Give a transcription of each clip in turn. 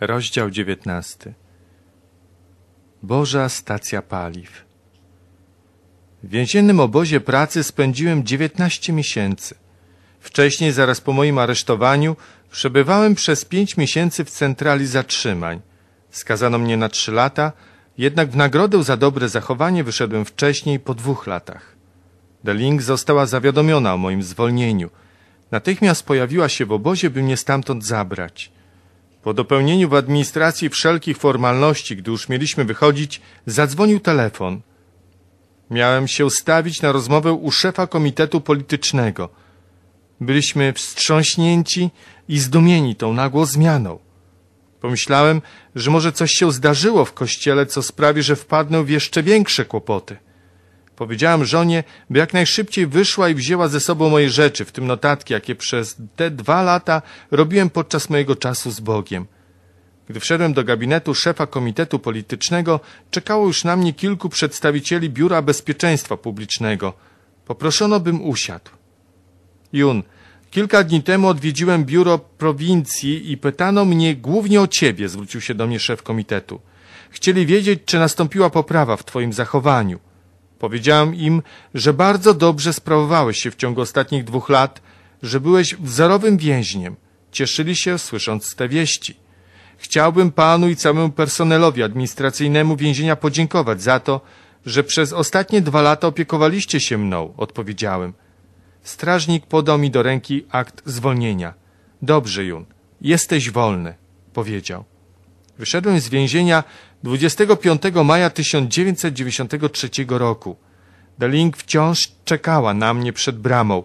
Rozdział 19 Boża stacja paliw W więziennym obozie pracy spędziłem 19 miesięcy. Wcześniej, zaraz po moim aresztowaniu, przebywałem przez 5 miesięcy w centrali zatrzymań. Skazano mnie na 3 lata, jednak w nagrodę za dobre zachowanie wyszedłem wcześniej, po dwóch latach. Deling została zawiadomiona o moim zwolnieniu. Natychmiast pojawiła się w obozie, by mnie stamtąd zabrać. Po dopełnieniu w administracji wszelkich formalności, gdy już mieliśmy wychodzić, zadzwonił telefon. Miałem się stawić na rozmowę u szefa komitetu politycznego. Byliśmy wstrząśnięci i zdumieni tą nagłą zmianą. Pomyślałem, że może coś się zdarzyło w kościele, co sprawi, że wpadnę w jeszcze większe kłopoty. Powiedziałem żonie, by jak najszybciej wyszła i wzięła ze sobą moje rzeczy, w tym notatki, jakie przez te dwa lata robiłem podczas mojego czasu z Bogiem. Gdy wszedłem do gabinetu szefa komitetu politycznego, czekało już na mnie kilku przedstawicieli Biura Bezpieczeństwa Publicznego. Poproszono, bym usiadł. Jun, kilka dni temu odwiedziłem biuro prowincji i pytano mnie głównie o ciebie, zwrócił się do mnie szef komitetu. Chcieli wiedzieć, czy nastąpiła poprawa w twoim zachowaniu. Powiedziałem im, że bardzo dobrze sprawowałeś się w ciągu ostatnich dwóch lat, że byłeś wzorowym więźniem. Cieszyli się, słysząc te wieści. Chciałbym panu i całemu personelowi administracyjnemu więzienia podziękować za to, że przez ostatnie dwa lata opiekowaliście się mną, odpowiedziałem. Strażnik podał mi do ręki akt zwolnienia. Dobrze, Jun, jesteś wolny, powiedział. Wyszedłem z więzienia 25 maja 1993 roku. Deling wciąż czekała na mnie przed bramą.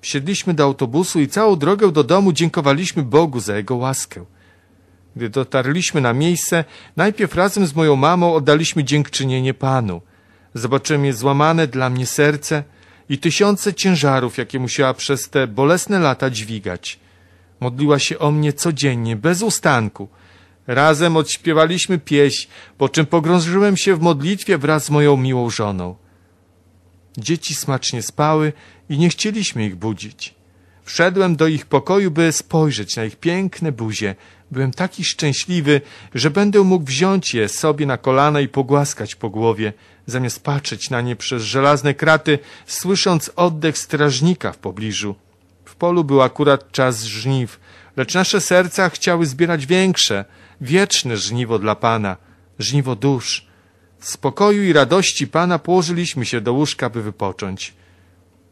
Wsiedliśmy do autobusu i całą drogę do domu dziękowaliśmy Bogu za Jego łaskę. Gdy dotarliśmy na miejsce, najpierw razem z moją mamą oddaliśmy dziękczynienie Panu. Zobaczyłem je złamane dla mnie serce i tysiące ciężarów, jakie musiała przez te bolesne lata dźwigać. Modliła się o mnie codziennie, bez ustanku – Razem odśpiewaliśmy pieśń, po czym pogrążyłem się w modlitwie wraz z moją miłą żoną. Dzieci smacznie spały i nie chcieliśmy ich budzić. Wszedłem do ich pokoju, by spojrzeć na ich piękne buzie. Byłem taki szczęśliwy, że będę mógł wziąć je sobie na kolana i pogłaskać po głowie, zamiast patrzeć na nie przez żelazne kraty, słysząc oddech strażnika w pobliżu. Polu był akurat czas żniw, lecz nasze serca chciały zbierać większe, wieczne żniwo dla Pana, żniwo dusz. W spokoju i radości Pana położyliśmy się do łóżka, by wypocząć.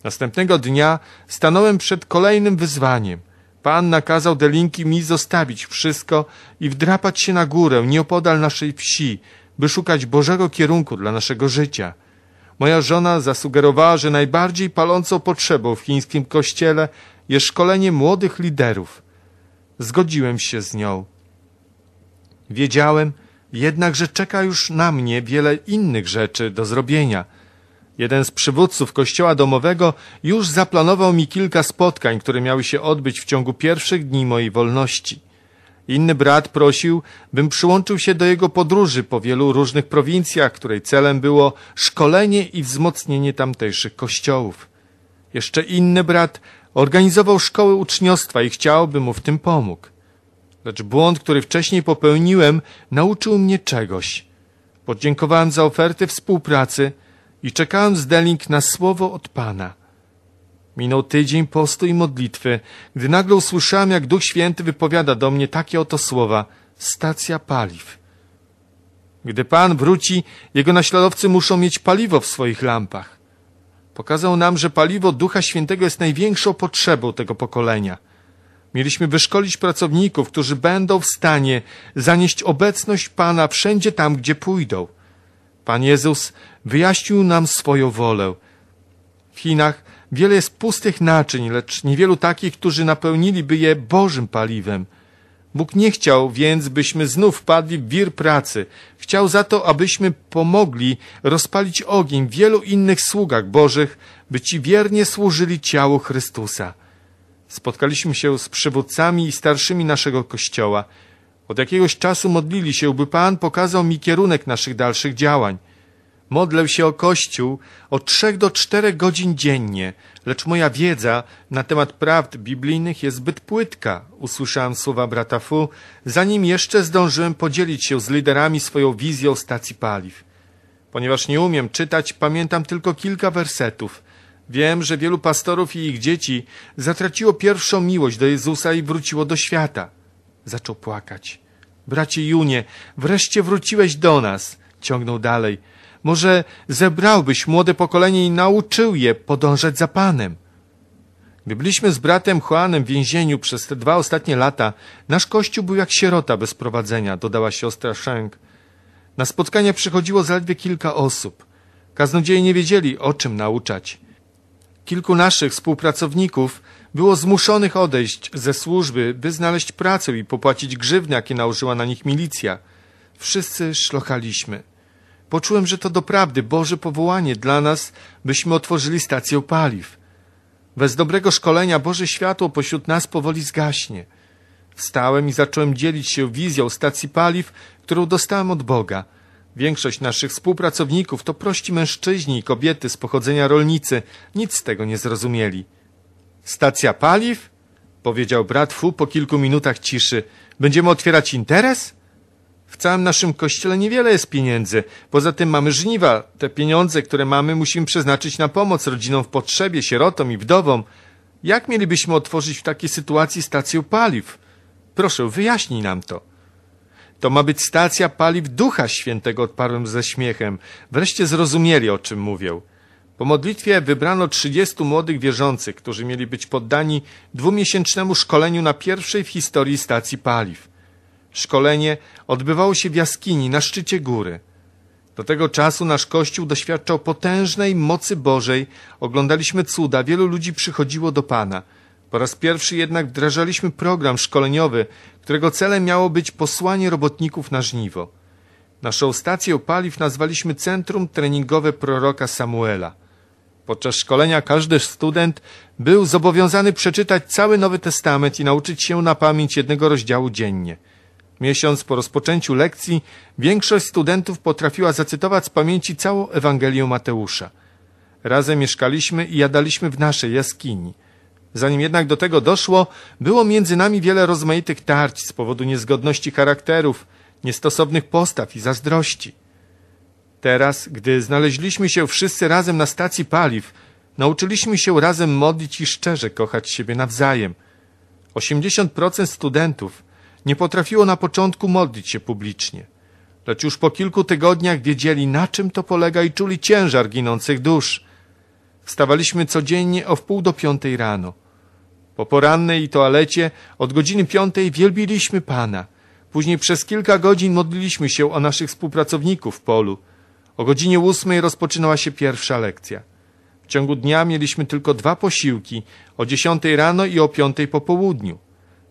Następnego dnia stanąłem przed kolejnym wyzwaniem. Pan nakazał Delinki mi zostawić wszystko i wdrapać się na górę nieopodal naszej wsi, by szukać Bożego kierunku dla naszego życia. Moja żona zasugerowała, że najbardziej palącą potrzebą w chińskim kościele jest szkolenie młodych liderów. Zgodziłem się z nią. Wiedziałem jednak, że czeka już na mnie wiele innych rzeczy do zrobienia. Jeden z przywódców kościoła domowego już zaplanował mi kilka spotkań, które miały się odbyć w ciągu pierwszych dni mojej wolności. Inny brat prosił, bym przyłączył się do jego podróży po wielu różnych prowincjach, której celem było szkolenie i wzmocnienie tamtejszych kościołów. Jeszcze inny brat organizował szkoły uczniostwa i chciał, bym mu w tym pomógł. Lecz błąd, który wcześniej popełniłem, nauczył mnie czegoś. Podziękowałem za ofertę współpracy i czekałem z Deling na słowo od Pana. Minął tydzień postu i modlitwy, gdy nagle usłyszałem, jak Duch Święty wypowiada do mnie takie oto słowa stacja paliw. Gdy Pan wróci, jego naśladowcy muszą mieć paliwo w swoich lampach. Pokazał nam, że paliwo Ducha Świętego jest największą potrzebą tego pokolenia. Mieliśmy wyszkolić pracowników, którzy będą w stanie zanieść obecność Pana wszędzie tam, gdzie pójdą. Pan Jezus wyjaśnił nam swoją wolę. W Chinach wiele jest pustych naczyń, lecz niewielu takich, którzy napełniliby je Bożym paliwem. Bóg nie chciał więc, byśmy znów wpadli w wir pracy. Chciał za to, abyśmy pomogli rozpalić ogień wielu innych sługach Bożych, by ci wiernie służyli ciału Chrystusa. Spotkaliśmy się z przywódcami i starszymi naszego kościoła. Od jakiegoś czasu modlili się, by Pan pokazał mi kierunek naszych dalszych działań. Modlę się o Kościół od trzech do czterech godzin dziennie, lecz moja wiedza na temat prawd biblijnych jest zbyt płytka, usłyszałem słowa brata Fu, zanim jeszcze zdążyłem podzielić się z liderami swoją wizją stacji paliw. Ponieważ nie umiem czytać, pamiętam tylko kilka wersetów. Wiem, że wielu pastorów i ich dzieci zatraciło pierwszą miłość do Jezusa i wróciło do świata. Zaczął płakać. Bracie Junie, wreszcie wróciłeś do nas, ciągnął dalej. Może zebrałbyś młode pokolenie i nauczył je podążać za Panem. Gdy byliśmy z bratem Juanem w więzieniu przez te dwa ostatnie lata, nasz kościół był jak sierota bez prowadzenia, dodała siostra Shank. Na spotkania przychodziło zaledwie kilka osób. Kaznodzieje nie wiedzieli, o czym nauczać. Kilku naszych współpracowników było zmuszonych odejść ze służby, by znaleźć pracę i popłacić grzywny, jakie nałożyła na nich milicja. Wszyscy szlochaliśmy. Poczułem, że to doprawdy Boże powołanie dla nas, byśmy otworzyli stację paliw. Bez dobrego szkolenia Boże światło pośród nas powoli zgaśnie. Wstałem i zacząłem dzielić się wizją stacji paliw, którą dostałem od Boga. Większość naszych współpracowników to prości mężczyźni i kobiety z pochodzenia rolnicy. Nic z tego nie zrozumieli. Stacja paliw? Powiedział brat Fu po kilku minutach ciszy. Będziemy otwierać interes? W całym naszym kościele niewiele jest pieniędzy. Poza tym mamy żniwa. Te pieniądze, które mamy, musimy przeznaczyć na pomoc rodzinom w potrzebie, sierotom i wdowom. Jak mielibyśmy otworzyć w takiej sytuacji stację paliw? Proszę, wyjaśnij nam to. To ma być stacja paliw Ducha Świętego, odparłem ze śmiechem. Wreszcie zrozumieli, o czym mówię. Po modlitwie wybrano trzydziestu młodych wierzących, którzy mieli być poddani dwumiesięcznemu szkoleniu na pierwszej w historii stacji paliw. Szkolenie odbywało się w jaskini na szczycie góry. Do tego czasu nasz Kościół doświadczał potężnej mocy Bożej, oglądaliśmy cuda, wielu ludzi przychodziło do Pana. Po raz pierwszy jednak wdrażaliśmy program szkoleniowy, którego celem miało być posłanie robotników na żniwo. Naszą stację paliw nazwaliśmy Centrum Treningowe Proroka Samuela. Podczas szkolenia każdy student był zobowiązany przeczytać cały Nowy Testament i nauczyć się na pamięć jednego rozdziału dziennie. Miesiąc po rozpoczęciu lekcji większość studentów potrafiła zacytować z pamięci całą Ewangelię Mateusza. Razem mieszkaliśmy i jadaliśmy w naszej jaskini. Zanim jednak do tego doszło, było między nami wiele rozmaitych tarć z powodu niezgodności charakterów, niestosownych postaw i zazdrości. Teraz, gdy znaleźliśmy się wszyscy razem na stacji paliw, nauczyliśmy się razem modlić i szczerze kochać siebie nawzajem. 80% studentów nie potrafiło na początku modlić się publicznie, lecz już po kilku tygodniach wiedzieli, na czym to polega i czuli ciężar ginących dusz. Wstawaliśmy codziennie o wpół do piątej rano. Po porannej toalecie od godziny piątej wielbiliśmy Pana. Później przez kilka godzin modliliśmy się o naszych współpracowników w polu. O godzinie ósmej rozpoczynała się pierwsza lekcja. W ciągu dnia mieliśmy tylko dwa posiłki, o dziesiątej rano i o piątej po południu.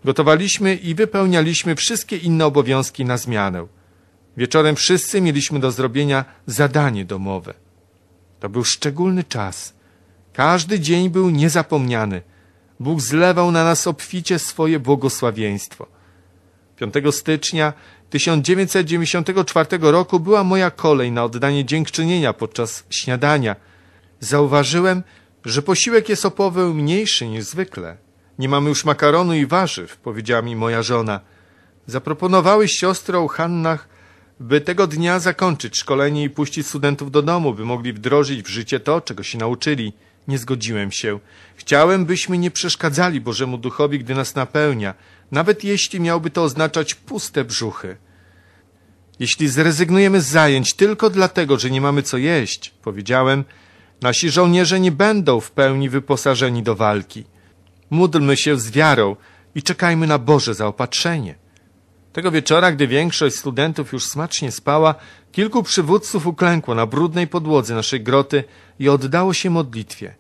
Gotowaliśmy i wypełnialiśmy wszystkie inne obowiązki na zmianę. Wieczorem wszyscy mieliśmy do zrobienia zadanie domowe. To był szczególny czas. Każdy dzień był niezapomniany. Bóg zlewał na nas obficie swoje błogosławieństwo. 5 stycznia 1994 roku była moja kolej na oddanie dziękczynienia podczas śniadania. Zauważyłem, że posiłek jest o połowę mniejszy niż zwykle. Nie mamy już makaronu i warzyw, powiedziała mi moja żona. Zaproponowałeś siostrą Hannach, by tego dnia zakończyć szkolenie i puścić studentów do domu, by mogli wdrożyć w życie to, czego się nauczyli. Nie zgodziłem się. Chciałem, byśmy nie przeszkadzali Bożemu Duchowi, gdy nas napełnia, nawet jeśli miałby to oznaczać puste brzuchy. Jeśli zrezygnujemy z zajęć tylko dlatego, że nie mamy co jeść, powiedziałem, nasi żołnierze nie będą w pełni wyposażeni do walki. Módlmy się z wiarą i czekajmy na Boże zaopatrzenie. Tego wieczora, gdy większość studentów już smacznie spała, kilku przywódców uklękło na brudnej podłodze naszej groty i oddało się modlitwie.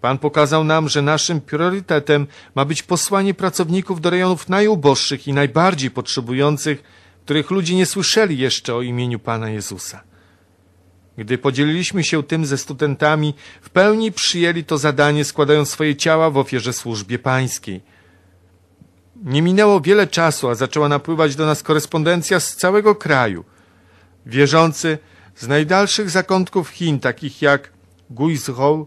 Pan pokazał nam, że naszym priorytetem ma być posłanie pracowników do rejonów najuboższych i najbardziej potrzebujących, których ludzie nie słyszeli jeszcze o imieniu Pana Jezusa. Gdy podzieliliśmy się tym ze studentami, w pełni przyjęli to zadanie, składając swoje ciała w ofierze służbie pańskiej. Nie minęło wiele czasu, a zaczęła napływać do nas korespondencja z całego kraju. Wierzący z najdalszych zakątków Chin, takich jak Guizhou,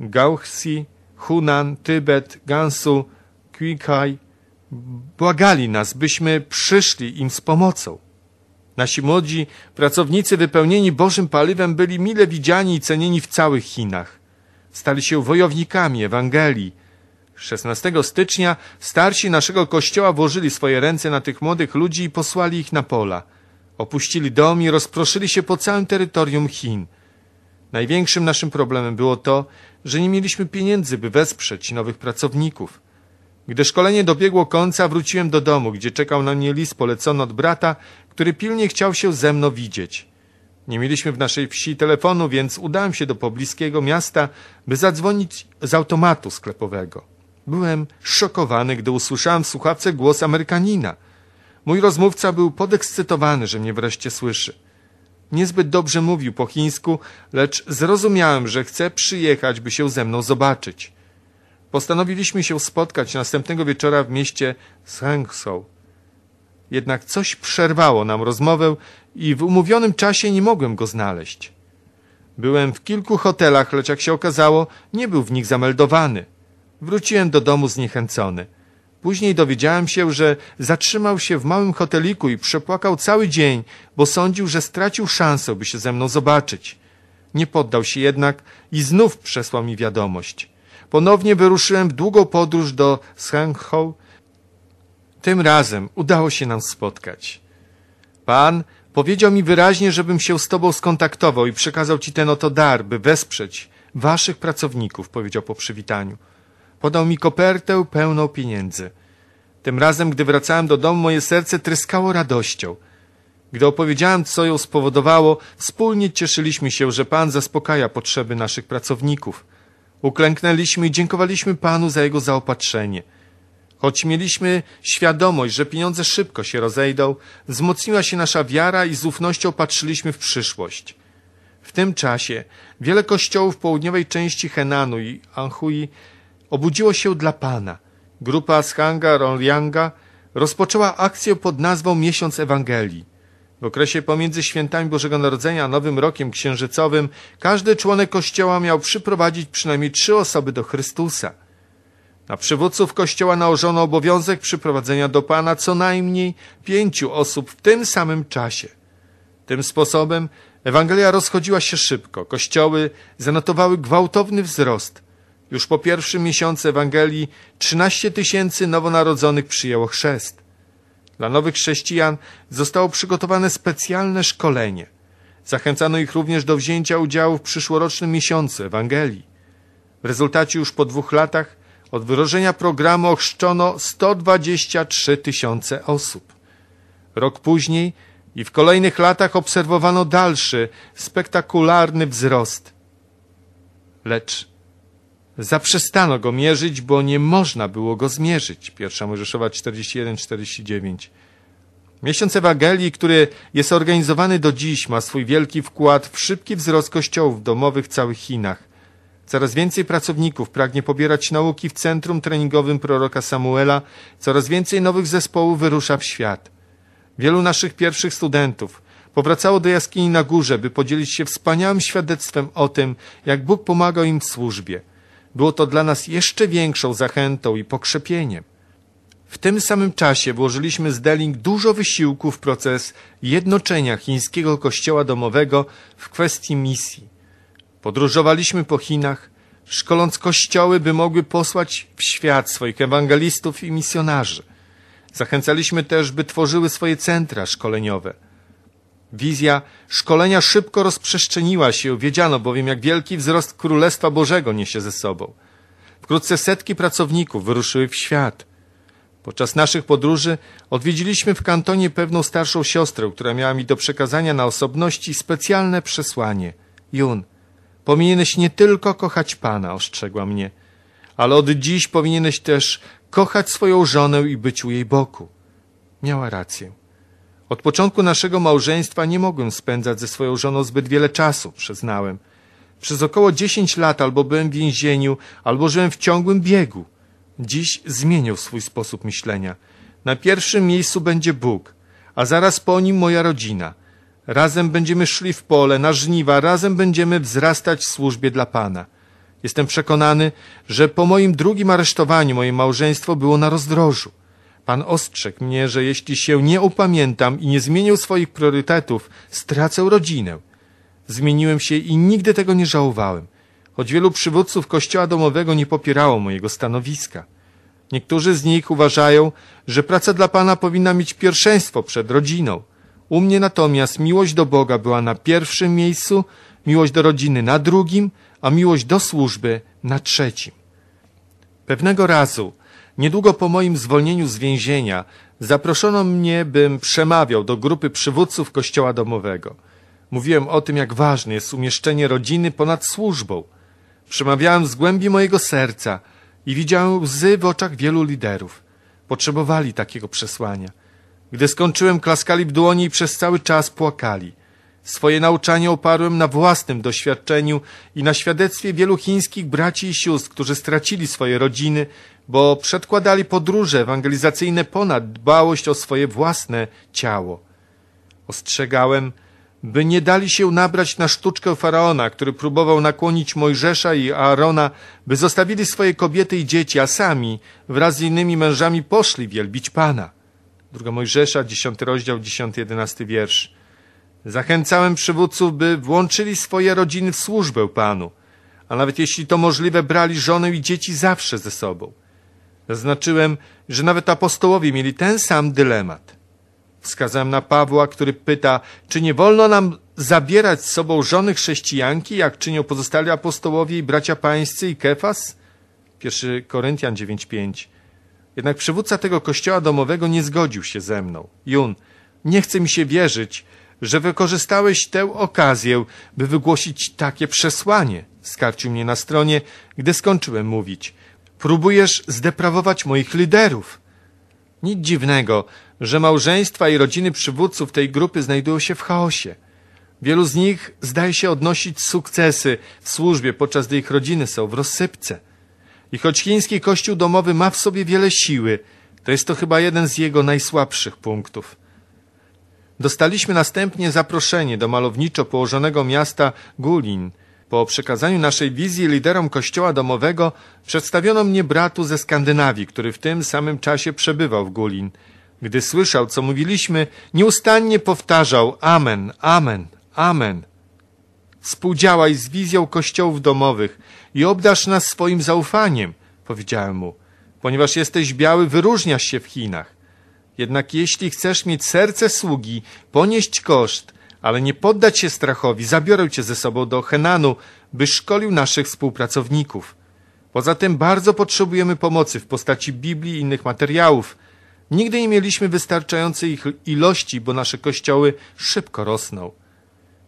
Gaoxi, Hunan, Tybet, Gansu, Qikai, błagali nas, byśmy przyszli im z pomocą. Nasi młodzi pracownicy wypełnieni Bożym paliwem byli mile widziani i cenieni w całych Chinach. Stali się wojownikami Ewangelii. 16 stycznia starsi naszego kościoła włożyli swoje ręce na tych młodych ludzi i posłali ich na pola. Opuścili dom i rozproszyli się po całym terytorium Chin. Największym naszym problemem było to, że nie mieliśmy pieniędzy, by wesprzeć nowych pracowników. Gdy szkolenie dobiegło końca, wróciłem do domu, gdzie czekał na mnie list polecony od brata, który pilnie chciał się ze mną widzieć. Nie mieliśmy w naszej wsi telefonu, więc udałem się do pobliskiego miasta, by zadzwonić z automatu sklepowego. Byłem szokowany, gdy usłyszałem w słuchawce głos Amerykanina. Mój rozmówca był podekscytowany, że mnie wreszcie słyszy. Niezbyt dobrze mówił po chińsku, lecz zrozumiałem, że chce przyjechać, by się ze mną zobaczyć. Postanowiliśmy się spotkać następnego wieczora w mieście Shengzhou. Jednak coś przerwało nam rozmowę i w umówionym czasie nie mogłem go znaleźć. Byłem w kilku hotelach, lecz jak się okazało, nie był w nich zameldowany. Wróciłem do domu zniechęcony. Później dowiedziałem się, że zatrzymał się w małym hoteliku i przepłakał cały dzień, bo sądził, że stracił szansę, by się ze mną zobaczyć. Nie poddał się jednak i znów przesłał mi wiadomość. Ponownie wyruszyłem w długą podróż do Shengzhou. Tym razem udało się nam spotkać. Pan powiedział mi wyraźnie, żebym się z tobą skontaktował i przekazał ci ten oto dar, by wesprzeć waszych pracowników, powiedział po przywitaniu. Podał mi kopertę pełną pieniędzy. Tym razem, gdy wracałem do domu, moje serce tryskało radością. Gdy opowiedziałem, co ją spowodowało, wspólnie cieszyliśmy się, że Pan zaspokaja potrzeby naszych pracowników. Uklęknęliśmy i dziękowaliśmy Panu za Jego zaopatrzenie. Choć mieliśmy świadomość, że pieniądze szybko się rozejdą, wzmocniła się nasza wiara i z ufnością patrzyliśmy w przyszłość. W tym czasie wiele kościołów południowej części Henanu i Anhui obudziło się dla Pana. Grupa Shanga Ronglianga rozpoczęła akcję pod nazwą Miesiąc Ewangelii. W okresie pomiędzy świętami Bożego Narodzenia a Nowym Rokiem Księżycowym każdy członek Kościoła miał przyprowadzić przynajmniej trzy osoby do Chrystusa. Na przywódców Kościoła nałożono obowiązek przyprowadzenia do Pana co najmniej pięciu osób w tym samym czasie. Tym sposobem Ewangelia rozchodziła się szybko. Kościoły zanotowały gwałtowny wzrost. Już po pierwszym miesiącu Ewangelii 13 tysięcy nowonarodzonych przyjęło chrzest. Dla nowych chrześcijan zostało przygotowane specjalne szkolenie. Zachęcano ich również do wzięcia udziału w przyszłorocznym miesiącu Ewangelii. W rezultacie już po dwóch latach od wyrożenia programu ochrzczono 123 tysiące osób. Rok później i w kolejnych latach obserwowano dalszy, spektakularny wzrost. Lecz zaprzestano go mierzyć, bo nie można było go zmierzyć. Pierwsza Mojżeszowa 41-49. Miesiąc Ewangelii, który jest organizowany do dziś, ma swój wielki wkład w szybki wzrost kościołów domowych w całych Chinach. Coraz więcej pracowników pragnie pobierać nauki w centrum treningowym proroka Samuela, coraz więcej nowych zespołów wyrusza w świat. Wielu naszych pierwszych studentów powracało do jaskini na górze, by podzielić się wspaniałym świadectwem o tym, jak Bóg pomagał im w służbie. Było to dla nas jeszcze większą zachętą i pokrzepieniem. W tym samym czasie włożyliśmy z Deling dużo wysiłku w proces jednoczenia chińskiego kościoła domowego w kwestii misji. Podróżowaliśmy po Chinach, szkoląc kościoły, by mogły posłać w świat swoich ewangelistów i misjonarzy. Zachęcaliśmy też, by tworzyły swoje centra szkoleniowe. Wizja szkolenia szybko rozprzestrzeniła się, wiedziano bowiem, jak wielki wzrost Królestwa Bożego niesie ze sobą. Wkrótce setki pracowników wyruszyły w świat. Podczas naszych podróży odwiedziliśmy w kantonie pewną starszą siostrę, która miała mi do przekazania na osobności specjalne przesłanie. Jun, powinieneś nie tylko kochać Pana, ostrzegła mnie, ale od dziś powinieneś też kochać swoją żonę i być u jej boku. Miała rację. Od początku naszego małżeństwa nie mogłem spędzać ze swoją żoną zbyt wiele czasu, przyznałem. Przez około dziesięć lat albo byłem w więzieniu, albo żyłem w ciągłym biegu. Dziś zmienił swój sposób myślenia. Na pierwszym miejscu będzie Bóg, a zaraz po nim moja rodzina. Razem będziemy szli w pole, na żniwa, razem będziemy wzrastać w służbie dla Pana. Jestem przekonany, że po moim drugim aresztowaniu moje małżeństwo było na rozdrożu. Pan ostrzegł mnie, że jeśli się nie upamiętam i nie zmienię swoich priorytetów, stracę rodzinę. Zmieniłem się i nigdy tego nie żałowałem, choć wielu przywódców kościoła domowego nie popierało mojego stanowiska. Niektórzy z nich uważają, że praca dla Pana powinna mieć pierwszeństwo przed rodziną. U mnie natomiast miłość do Boga była na pierwszym miejscu, miłość do rodziny na drugim, a miłość do służby na trzecim. Pewnego razu, niedługo po moim zwolnieniu z więzienia, zaproszono mnie, bym przemawiał do grupy przywódców kościoła domowego. Mówiłem o tym, jak ważne jest umieszczenie rodziny ponad służbą. Przemawiałem z głębi mojego serca i widziałem łzy w oczach wielu liderów. Potrzebowali takiego przesłania. Gdy skończyłem, klaskali w dłoni i przez cały czas płakali. Swoje nauczanie oparłem na własnym doświadczeniu i na świadectwie wielu chińskich braci i sióstr, którzy stracili swoje rodziny, bo przedkładali podróże ewangelizacyjne ponad dbałość o swoje własne ciało. Ostrzegałem, by nie dali się nabrać na sztuczkę faraona, który próbował nakłonić Mojżesza i Aarona, by zostawili swoje kobiety i dzieci, a sami wraz z innymi mężami poszli wielbić Pana. Druga Mojżesza, 10 rozdział, 10-11 wiersz. Zachęcałem przywódców, by włączyli swoje rodziny w służbę Panu, a nawet jeśli to możliwe, brali żonę i dzieci zawsze ze sobą. Zaznaczyłem, że nawet apostołowie mieli ten sam dylemat. Wskazałem na Pawła, który pyta, czy nie wolno nam zabierać z sobą żony chrześcijanki, jak czynią pozostali apostołowie i bracia pańscy i Kefas? 1 Koryntian 9:5. Jednak przywódca tego kościoła domowego nie zgodził się ze mną. Jun, nie chce mi się wierzyć, że wykorzystałeś tę okazję, by wygłosić takie przesłanie. Skarcił mnie na stronie, gdy skończyłem mówić. Próbujesz zdeprawować moich liderów. Nic dziwnego, że małżeństwa i rodziny przywódców tej grupy znajdują się w chaosie. Wielu z nich zdaje się odnosić sukcesy w służbie, podczas gdy ich rodziny są w rozsypce. I choć chiński kościół domowy ma w sobie wiele siły, to jest to chyba jeden z jego najsłabszych punktów. Dostaliśmy następnie zaproszenie do malowniczo położonego miasta Gulin. Po przekazaniu naszej wizji liderom kościoła domowego przedstawiono mnie bratu ze Skandynawii, który w tym samym czasie przebywał w Gulin. Gdy słyszał, co mówiliśmy, nieustannie powtarzał Amen, Amen, Amen. Współdziałaj z wizją kościołów domowych i obdasz nas swoim zaufaniem, powiedziałem mu, ponieważ jesteś biały, wyróżniasz się w Chinach. Jednak jeśli chcesz mieć serce sługi, ponieść koszt, ale nie poddać się strachowi, zabiorę cię ze sobą do Henanu, by szkolił naszych współpracowników. Poza tym bardzo potrzebujemy pomocy w postaci Biblii i innych materiałów. Nigdy nie mieliśmy wystarczającej ich ilości, bo nasze kościoły szybko rosną.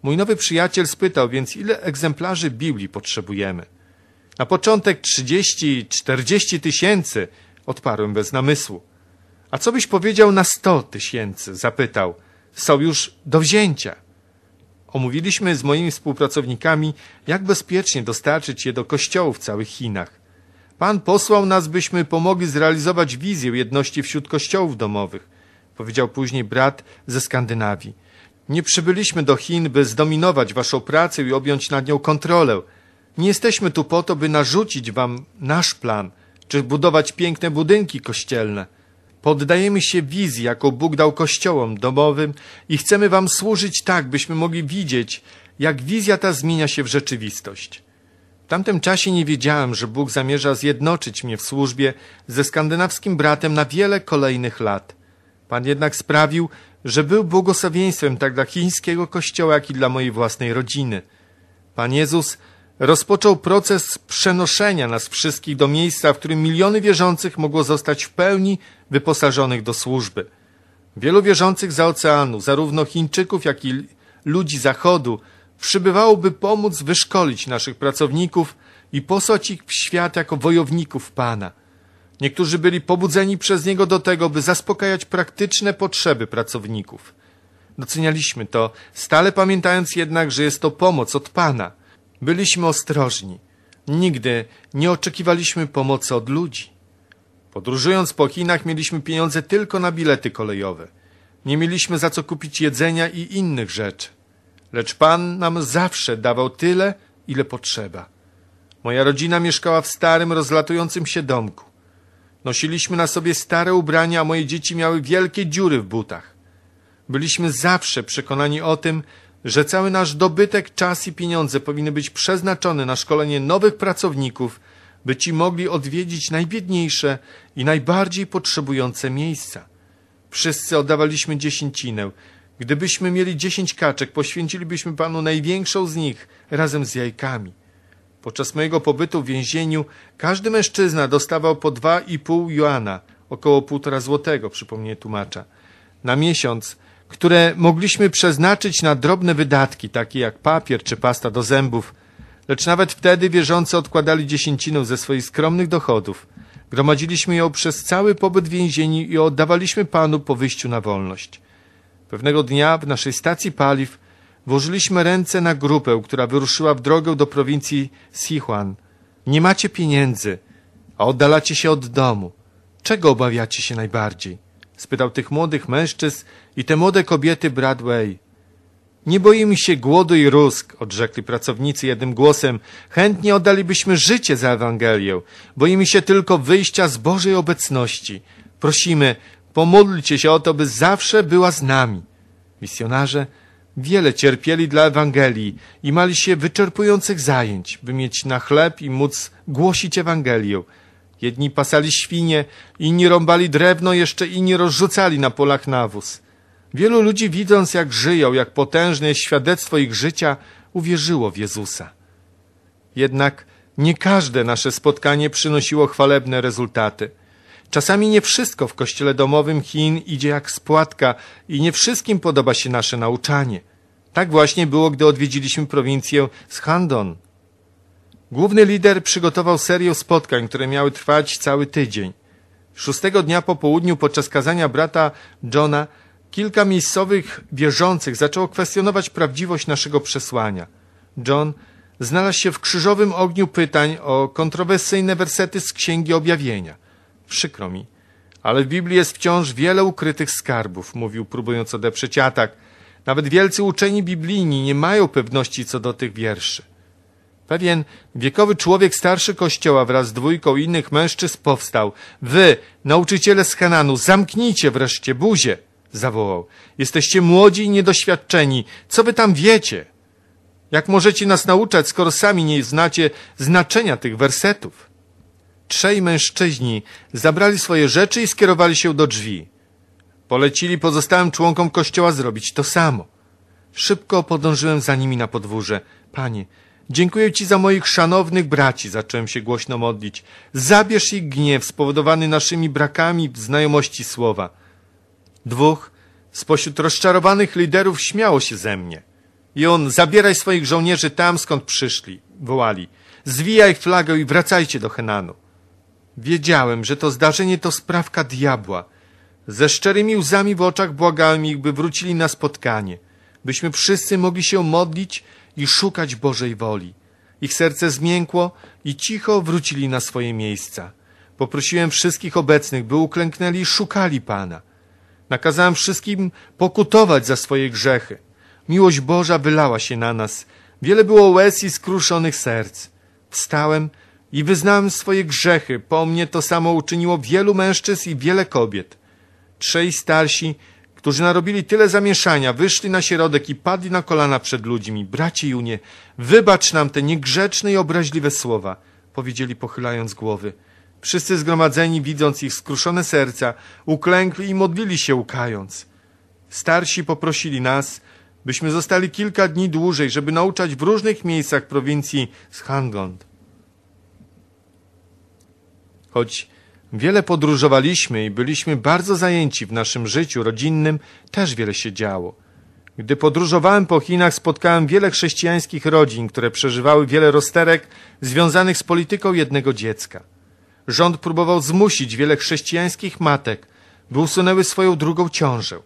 Mój nowy przyjaciel spytał więc, ile egzemplarzy Biblii potrzebujemy. Na początek trzydzieści, czterdzieści tysięcy, odparłem bez namysłu. A co byś powiedział na sto tysięcy? Zapytał. Są już do wzięcia. Omówiliśmy z moimi współpracownikami, jak bezpiecznie dostarczyć je do kościołów w całych Chinach. Pan posłał nas, byśmy pomogli zrealizować wizję jedności wśród kościołów domowych, powiedział później brat ze Skandynawii. Nie przybyliśmy do Chin, by zdominować waszą pracę i objąć nad nią kontrolę. Nie jesteśmy tu po to, by narzucić wam nasz plan, czy budować piękne budynki kościelne. Poddajemy się wizji, jaką Bóg dał kościołom domowym i chcemy wam służyć tak, byśmy mogli widzieć, jak wizja ta zmienia się w rzeczywistość. W tamtym czasie nie wiedziałem, że Bóg zamierza zjednoczyć mnie w służbie ze skandynawskim bratem na wiele kolejnych lat. Pan jednak sprawił, że był błogosławieństwem tak dla chińskiego kościoła, jak i dla mojej własnej rodziny. Pan Jezus rozpoczął proces przenoszenia nas wszystkich do miejsca, w którym miliony wierzących mogło zostać w pełni wyposażonych do służby. Wielu wierzących za oceanu, zarówno Chińczyków, jak i ludzi Zachodu, przybywałoby pomóc wyszkolić naszych pracowników i posłać ich w świat jako wojowników Pana. Niektórzy byli pobudzeni przez Niego do tego, by zaspokajać praktyczne potrzeby pracowników. Docenialiśmy to, stale pamiętając jednak, że jest to pomoc od Pana – Byliśmy ostrożni. Nigdy nie oczekiwaliśmy pomocy od ludzi. Podróżując po Chinach mieliśmy pieniądze tylko na bilety kolejowe. Nie mieliśmy za co kupić jedzenia i innych rzeczy. Lecz Pan nam zawsze dawał tyle, ile potrzeba. Moja rodzina mieszkała w starym, rozlatującym się domku. Nosiliśmy na sobie stare ubrania, a moje dzieci miały wielkie dziury w butach. Byliśmy zawsze przekonani o tym, że cały nasz dobytek, czas i pieniądze powinny być przeznaczone na szkolenie nowych pracowników, by ci mogli odwiedzić najbiedniejsze i najbardziej potrzebujące miejsca. Wszyscy oddawaliśmy dziesięcinę. Gdybyśmy mieli dziesięć kaczek, poświęcilibyśmy Panu największą z nich razem z jajkami. Podczas mojego pobytu w więzieniu każdy mężczyzna dostawał po dwa i pół juana, około półtora złotego, przypomnienie tłumacza, na miesiąc, które mogliśmy przeznaczyć na drobne wydatki, takie jak papier czy pasta do zębów, lecz nawet wtedy wierzący odkładali dziesięcinę ze swoich skromnych dochodów. Gromadziliśmy ją przez cały pobyt w więzieniu i oddawaliśmy Panu po wyjściu na wolność. Pewnego dnia w naszej stacji paliw włożyliśmy ręce na grupę, która wyruszyła w drogę do prowincji Sichuan. Nie macie pieniędzy, a oddalacie się od domu. Czego obawiacie się najbardziej? Spytał tych młodych mężczyzn i te młode kobiety Bradway. Nie boimy się głodu i rusk, odrzekli pracownicy jednym głosem. Chętnie oddalibyśmy życie za Ewangelię. Boimy się tylko wyjścia z Bożej obecności. Prosimy, pomódlcie się o to, by zawsze była z nami. Misjonarze wiele cierpieli dla Ewangelii i mali się wyczerpujących zajęć, by mieć na chleb i móc głosić Ewangelię. Jedni pasali świnie, inni rąbali drewno, jeszcze inni rozrzucali na polach nawóz. Wielu ludzi, widząc jak żyją, jak potężne jest świadectwo ich życia, uwierzyło w Jezusa. Jednak nie każde nasze spotkanie przynosiło chwalebne rezultaty. Czasami nie wszystko w kościele domowym Chin idzie jak spłatka i nie wszystkim podoba się nasze nauczanie. Tak właśnie było, gdy odwiedziliśmy prowincję Schandon. Główny lider przygotował serię spotkań, które miały trwać cały tydzień. Szóstego dnia po południu podczas kazania brata Johna kilka miejscowych wierzących zaczęło kwestionować prawdziwość naszego przesłania. John znalazł się w krzyżowym ogniu pytań o kontrowersyjne wersety z Księgi Objawienia. Przykro mi, ale w Biblii jest wciąż wiele ukrytych skarbów, mówił, próbując odeprzeć atak. Nawet wielcy uczeni biblijni nie mają pewności co do tych wierszy. Pewien wiekowy człowiek starszy kościoła wraz z dwójką innych mężczyzn powstał. Wy, nauczyciele z Hananu, zamknijcie wreszcie buzię, zawołał. Jesteście młodzi i niedoświadczeni. Co wy tam wiecie? Jak możecie nas nauczać, skoro sami nie znacie znaczenia tych wersetów? Trzej mężczyźni zabrali swoje rzeczy i skierowali się do drzwi. Polecili pozostałym członkom kościoła zrobić to samo. Szybko podążyłem za nimi na podwórze. Panie, Dziękuję Ci za moich szanownych braci, zacząłem się głośno modlić. Zabierz ich gniew spowodowany naszymi brakami znajomości słowa. Dwóch spośród rozczarowanych liderów śmiało się ze mnie. I on, zabieraj swoich żołnierzy tam, skąd przyszli, wołali. Zwijaj flagę i wracajcie do Henanu. Wiedziałem, że to zdarzenie to sprawka diabła. Ze szczerymi łzami w oczach błagałem ich, by wrócili na spotkanie, byśmy wszyscy mogli się modlić i szukać Bożej woli. Ich serce zmiękło i cicho wrócili na swoje miejsca. Poprosiłem wszystkich obecnych, by uklęknęli i szukali Pana. Nakazałem wszystkim pokutować za swoje grzechy. Miłość Boża wylała się na nas. Wiele było łez i skruszonych serc. Wstałem i wyznałem swoje grzechy. Po mnie to samo uczyniło wielu mężczyzn i wiele kobiet. Trzej starsi którzy narobili tyle zamieszania, wyszli na środek i padli na kolana przed ludźmi. Bracie Junie, wybacz nam te niegrzeczne i obraźliwe słowa, powiedzieli pochylając głowy. Wszyscy zgromadzeni, widząc ich skruszone serca, uklękli i modlili się łkając. Starsi poprosili nas, byśmy zostali kilka dni dłużej, żeby nauczać w różnych miejscach prowincji Schanglond. Choć Wiele podróżowaliśmy i byliśmy bardzo zajęci w naszym życiu rodzinnym, też wiele się działo. Gdy podróżowałem po Chinach, spotkałem wiele chrześcijańskich rodzin, które przeżywały wiele rozterek związanych z polityką jednego dziecka. Rząd próbował zmusić wiele chrześcijańskich matek, by usunęły swoją drugą ciążę.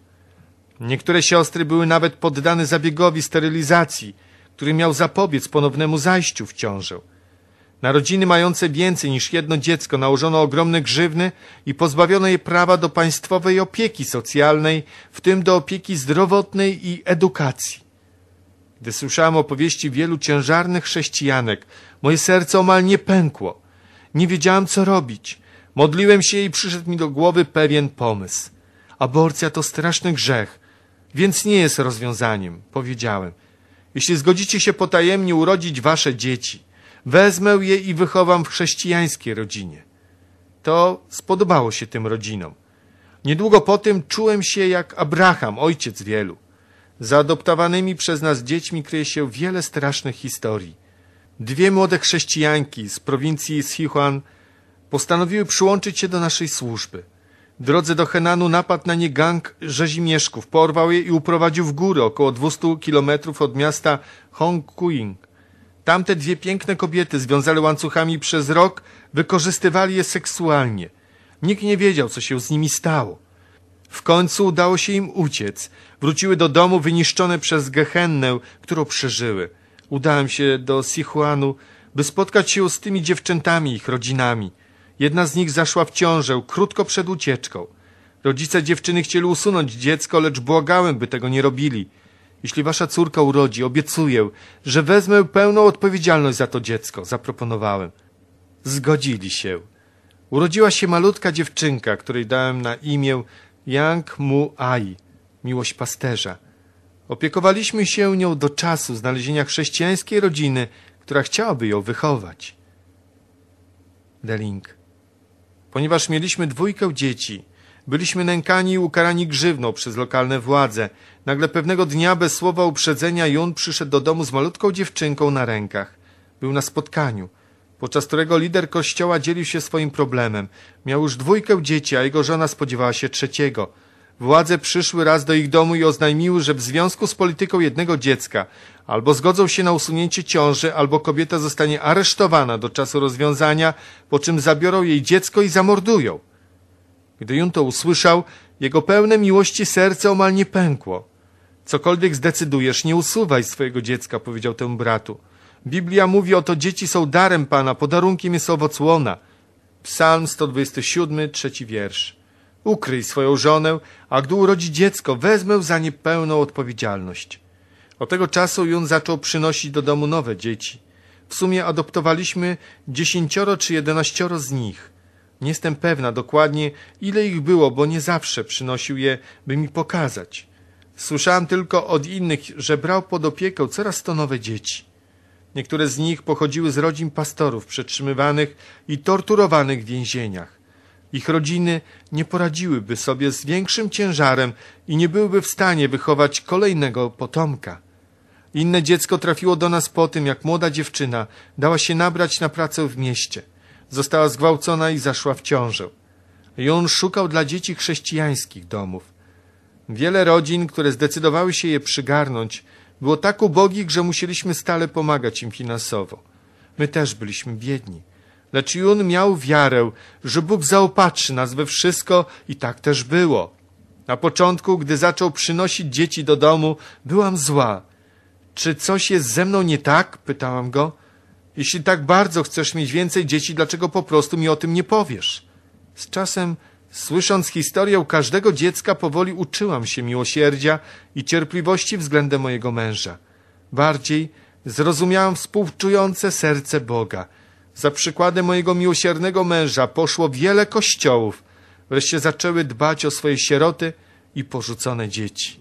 Niektóre siostry były nawet poddane zabiegowi sterylizacji, który miał zapobiec ponownemu zajściu w ciążę. Na rodziny mające więcej niż jedno dziecko nałożono ogromne grzywny i pozbawiono je prawa do państwowej opieki socjalnej, w tym do opieki zdrowotnej i edukacji. Gdy słyszałem opowieści wielu ciężarnych chrześcijanek, moje serce omal nie pękło. Nie wiedziałem, co robić. Modliłem się i przyszedł mi do głowy pewien pomysł. Aborcja to straszny grzech, więc nie jest rozwiązaniem, powiedziałem. Jeśli zgodzicie się potajemnie urodzić wasze dzieci, wezmę je i wychowam w chrześcijańskiej rodzinie. To spodobało się tym rodzinom. Niedługo po tym czułem się jak Abraham, ojciec wielu. Za adoptowanymi przez nas dziećmi kryje się wiele strasznych historii. Dwie młode chrześcijanki z prowincji Sichuan postanowiły przyłączyć się do naszej służby. W drodze do Henanu napadł na nie gang rzezimieszków, porwał je i uprowadził w góry około 200 kilometrów od miasta Hongkuing. Tamte dwie piękne kobiety związane łańcuchami przez rok wykorzystywali je seksualnie. Nikt nie wiedział, co się z nimi stało. W końcu udało się im uciec. Wróciły do domu wyniszczone przez Gehennę, którą przeżyły. Udałem się do Sichuanu, by spotkać się z tymi dziewczętami ich rodzinami. Jedna z nich zaszła w ciążę krótko przed ucieczką. Rodzice dziewczyny chcieli usunąć dziecko, lecz błagałem, by tego nie robili. Jeśli wasza córka urodzi, obiecuję, że wezmę pełną odpowiedzialność za to dziecko, zaproponowałem. Zgodzili się. Urodziła się malutka dziewczynka, której dałem na imię Yang Mu Ai, miłość pasterza. Opiekowaliśmy się nią do czasu znalezienia chrześcijańskiej rodziny, która chciałaby ją wychować. Deling. Ponieważ mieliśmy dwójkę dzieci, byliśmy nękani i ukarani grzywną przez lokalne władze. Nagle pewnego dnia bez słowa uprzedzenia Jun przyszedł do domu z malutką dziewczynką na rękach. Był na spotkaniu, podczas którego lider kościoła dzielił się swoim problemem. Miał już dwójkę dzieci, a jego żona spodziewała się trzeciego. Władze przyszły raz do ich domu i oznajmiły, że w związku z polityką jednego dziecka albo zgodzą się na usunięcie ciąży, albo kobieta zostanie aresztowana do czasu rozwiązania, po czym zabiorą jej dziecko i zamordują. Gdy Jun to usłyszał, jego pełne miłości serce omal nie pękło. Cokolwiek zdecydujesz, nie usuwaj swojego dziecka, powiedział temu bratu. Biblia mówi, oto dzieci są darem Pana, podarunkiem jest owoc łona. Psalm 127, trzeci wiersz. Ukryj swoją żonę, a gdy urodzi dziecko, wezmę za nie pełną odpowiedzialność. Od tego czasu Jun zaczął przynosić do domu nowe dzieci. W sumie adoptowaliśmy dziesięcioro czy jedenaścioro z nich. Nie jestem pewna dokładnie, ile ich było, bo nie zawsze przynosił je, by mi pokazać. Słyszałam tylko od innych, że brał pod opiekę coraz to nowe dzieci. Niektóre z nich pochodziły z rodzin pastorów przetrzymywanych i torturowanych w więzieniach. Ich rodziny nie poradziłyby sobie z większym ciężarem i nie byłyby w stanie wychować kolejnego potomka. Inne dziecko trafiło do nas po tym, jak młoda dziewczyna dała się nabrać na pracę w mieście. Została zgwałcona i zaszła w ciążę. I on szukał dla dzieci chrześcijańskich domów. Wiele rodzin, które zdecydowały się je przygarnąć, było tak ubogich, że musieliśmy stale pomagać im finansowo. My też byliśmy biedni. Lecz Jun miał wiarę, że Bóg zaopatrzy nas we wszystko i tak też było. Na początku, gdy zaczął przynosić dzieci do domu, byłam zła. Czy coś jest ze mną nie tak? pytałam go. Jeśli tak bardzo chcesz mieć więcej dzieci, dlaczego po prostu mi o tym nie powiesz? Z czasem, słysząc historię każdego dziecka, powoli uczyłam się miłosierdzia i cierpliwości względem mojego męża. Bardziej zrozumiałam współczujące serce Boga. Za przykładem mojego miłosiernego męża poszło wiele kościołów. Wreszcie zaczęły dbać o swoje sieroty i porzucone dzieci.